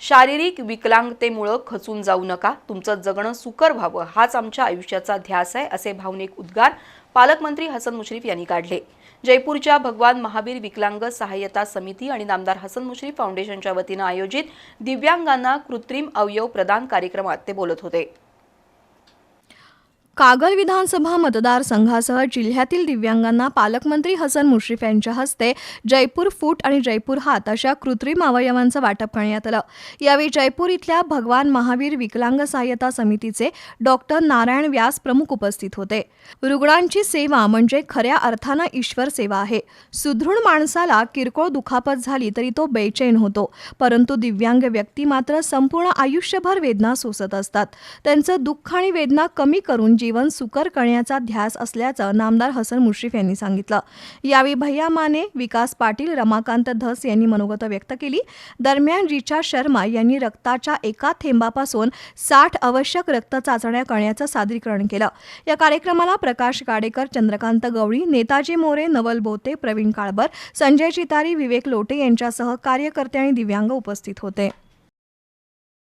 शारीरिक विकलांगतेमुळं खचून जाऊ नका. तुमचं जगणं सुकर व्हावं. हाच आमच्या आयुष्याचा ध्यास आहे असे भावनिक उद्गार पालकमंत्री हसन मुश्रीफ यांनी काढले. जयपूरच्या भगवान महावीर विकलांग सहाय्यता समिती आणि नामदार हसन मुश्रीफ फाउंडेशनच्या वतीनं आयोजित दिव्यांगांना कृत्रिम अवयव प्रदान कार्यक्रमात ते बोलत होते. कागल विधानसभा मतदारसंघासह जिल्ह्यातील दिव्यांगांना पालकमंत्री हसन मुश्रीफ यांच्या हस्ते जयपूर फूट आणि जयपूर हात अशा कृत्रिम अवयवांचं वाटप करण्यात आलं. यावेळी जयपूर इथल्या भगवान महावीर विकलांग सहाय्यता समितीचे डॉक्टर नारायण व्यास प्रमुख उपस्थित होते. रुग्णांची सेवा म्हणजे खऱ्या अर्थानं ईश्वर सेवा आहे. सुदृढ माणसाला किरकोळ दुखापत झाली तरी तो बेचैन होतो परंतु दिव्यांग व्यक्ती मात्र संपूर्ण आयुष्यभर वेदना सोसत असतात. त्यांचं दुःख आणि वेदना कमी करून जी जीवन सुकर करण्याचा ध्यास असल्याचं नामदार हसन मुश्रीफ यांनी सांगितलं. यावेळी भैया माने विकास पाटील रमाकांत धस यांनी मनोगत व्यक्त केली. दरम्यान रिचा शर्मा यांनी रक्ताच्या एका थेंबापासून साठ आवश्यक रक्त चाचण्या करण्याचं सादरीकरण केलं. या कार्यक्रमाला प्रकाश गाडेकर चंद्रकांत गवळी नेताजी मोरे नवल बोते प्रवीण काळबर संजय चितारी विवेक लोटे यांच्यासह कार्यकर्ते आणि दिव्यांग उपस्थित होते.